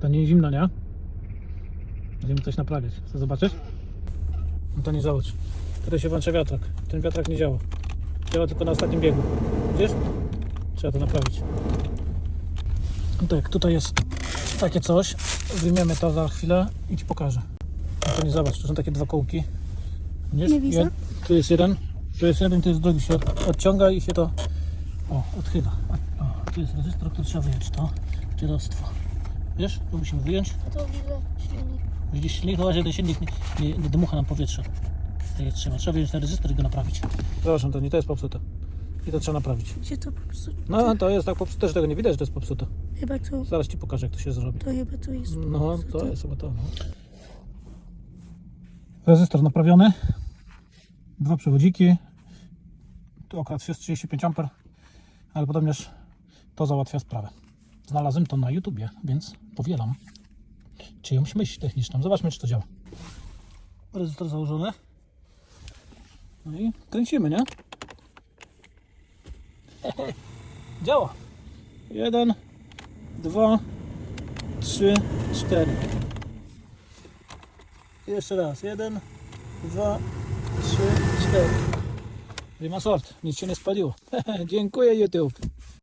To nie zimno, nie? Będziemy coś naprawiać. Chcesz zobaczyć? No to nie załóż. Tutaj się włącza wiatrak. Ten wiatrak nie działa. Działa tylko na ostatnim biegu. Widzisz? Trzeba to naprawić. No tak, tutaj jest takie coś. Wyjmiemy to za chwilę i Ci pokażę. No to nie zobacz, to są takie dwa kołki. Widzisz? Nie widzę. Jed- Tu jest jeden, tu jest jeden, tu jest drugi. Się od- odciąga i się to o, odchyla. O, tu jest rezystor, który trzeba wyjąć. To dziadostwo. Wiesz? To musimy wyjąć. A to widzę silnik. Widzisz silnik? No właśnie ten silnik nie, nie, nie dmucha nam powietrze. Tak jak trzeba. Trzeba wyjąć ten rezystor i go naprawić. Przepraszam, to nie to jest popsute. I to trzeba naprawić. Gdzie to po prostu? No, to jest tak popsute, że tego nie widać, że to jest popsute. Chyba to, Zaraz Ci pokażę, jak to się zrobi. to chyba to jest. No, popsute. to jest chyba to. No. Rezystor naprawiony. Dwa przewodziki. Tu akurat jest 35 A, ale podobnież to załatwia sprawę. Znalazłem to na YouTubie, więc powielam czyjąś myśl techniczną. Zobaczmy, czy to działa. Rezystor założony. No i kręcimy, nie? Działa. Jeden, dwa, trzy, cztery. Jeszcze raz. Jeden, dwa, trzy, cztery. Nie ma sort. Nic się nie spaliło. Dziękuję YouTube.